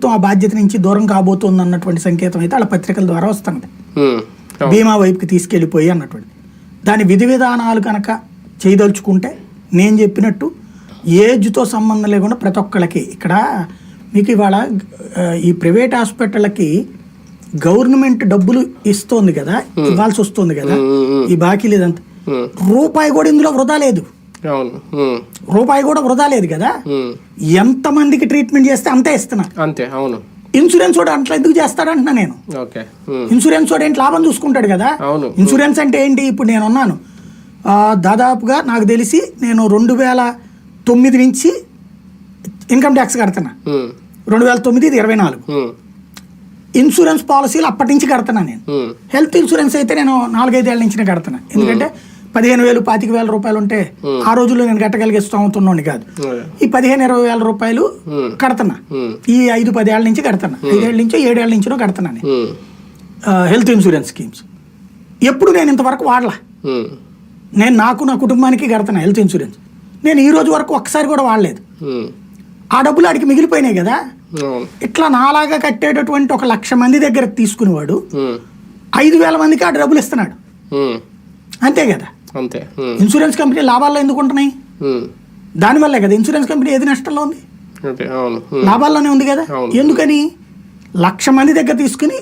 ప్రభుత్వం ఆ బాధ్యత నుంచి దూరం కాబోతోంది అన్నటువంటి సంకేతం అయితే వాళ్ళ పత్రికల ద్వారా వస్తుంది. బీమా వైపుకి తీసుకెళ్ళిపోయి అన్నటువంటి. దాని విధి విధానాలు కనుక చేయదలుచుకుంటే నేను చెప్పినట్టు ఏజ్తో సంబంధం లేకుండా ప్రతి ఒక్కళ్ళకి ఇక్కడ మీకు ఇవాళ ఈ ప్రైవేట్ హాస్పిటళ్ళకి గవర్నమెంట్ డబ్బులు ఇస్తోంది కదా ఇవ్వాల్సి వస్తుంది కదా ఈ బాకీ లేదంత రూపాయి కూడా ఇందులో వృధా లేదు. అవును. రూపాయి కూడా వృధా లేదు కదా? ఉమ్, ఎంతమందికి ట్రీట్మెంట్ చేస్తే అంతే ఇస్తున్నారు అంతే అవును. ఇన్సూరెన్స్ కూడా అట్లా ఎందుకు చేస్తాడంటున్నా నేను. ఇన్సూరెన్స్ వాడు ఏంటి లాభం చూసుకుంటాడు కదా? ఇన్సూరెన్స్ అంటే ఏంటి? ఇప్పుడు నేను ఉన్నాను. దాదాపుగా నాకు తెలిసి నేను రెండు వేల తొమ్మిది నుంచి ఇన్కమ్ ట్యాక్స్ కడుతున్నా. రెండు వేల తొమ్మిది ఇది ఇరవై నాలుగు. ఇన్సూరెన్స్ పాలసీలు అప్పటి నుంచి కడుతున్నా నేను. హెల్త్ ఇన్సూరెన్స్ అయితే నేను నాలుగైదేళ్ళ నుంచి కడుతున్నా. ఎందుకంటే పదిహేను వేలు పాతిక వేల రూపాయలు ఉంటే ఆ రోజుల్లో నేను కట్టగలిగే స్తోమతున్నోని కాదు. ఈ పదిహేను ఇరవై వేల రూపాయలు ఉమ్, కడుతున్నా. ఉమ్, ఈ ఐదు పదేళ్ళ నుంచి కడుతున్నా. ఐదేళ్ళ నుంచో ఏడేళ్ళ నుంచో కడుతున్నా హెల్త్ ఇన్సూరెన్స్ స్కీమ్స్. ఎప్పుడు నేను ఇంతవరకు వాడలా. నేను నాకు నా కుటుంబానికి కడుతున్నా హెల్త్ ఇన్సూరెన్స్. నేను ఈ రోజు వరకు ఒక్కసారి కూడా వాడలేదు. ఆ డబ్బులు ఆడికి మిగిలిపోయినాయి కదా. ఇట్లా నాలాగా కట్టేటటువంటి ఒక లక్ష మంది దగ్గర తీసుకునేవాడు ఐదు వేల మందికి ఆ డబ్బులు ఇస్తున్నాడు. అంతే కదా. అంతే. ఇన్సూరెన్స్ కంపెనీ లాభాల్లో ఎందుకు ఉంటున్నాయి? దానివల్లే కదా ఇన్సూరెన్స్ కంపెనీ ఏది నష్టంలో ఉంది? లాభాల్లోనే ఉంది కదా. ఎందుకని? లక్ష మంది దగ్గర తీసుకుని